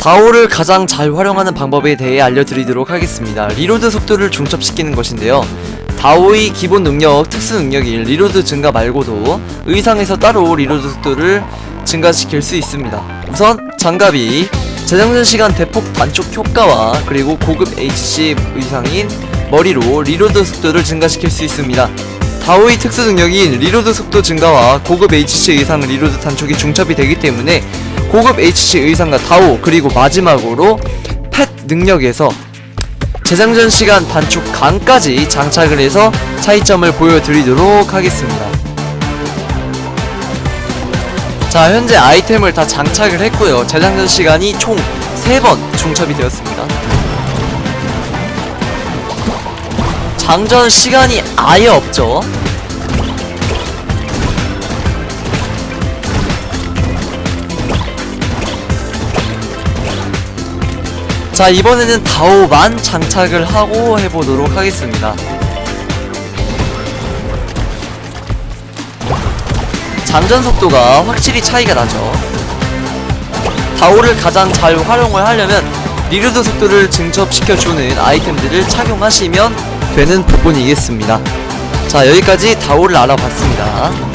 다오를 가장 잘 활용하는 방법에 대해 알려드리도록 하겠습니다. 리로드 속도를 중첩시키는 것인데요. 다오의 기본 능력, 특수 능력인 리로드 증가 말고도 의상에서 따로 리로드 속도를 증가시킬 수 있습니다. 우선 장갑이 재장전 시간 대폭 단축 효과와 그리고 고급 HC 의상인 머리로 리로드 속도를 증가시킬 수 있습니다. 다오의 특수 능력인 리로드 속도 증가와 고급 HC 의상 리로드 단축이 중첩이 되기 때문에 고급 HC 의상과 다오 그리고 마지막으로 펫 능력에서 재장전 시간 단축 강까지 장착을 해서 차이점을 보여드리도록 하겠습니다. 자 현재 아이템을 다 장착을 했고요. 재장전 시간이 총 3번 중첩이 되었습니다. 장전 시간이 아예 없죠. 자 이번에는 다오만 장착을 하고 해보도록 하겠습니다. 장전 속도가 확실히 차이가 나죠. 다오를 가장 잘 활용을 하려면 리로드 속도를 증첩시켜주는 아이템들을 착용하시면 되는 부분이겠습니다. 자 여기까지 다오를 알아봤습니다.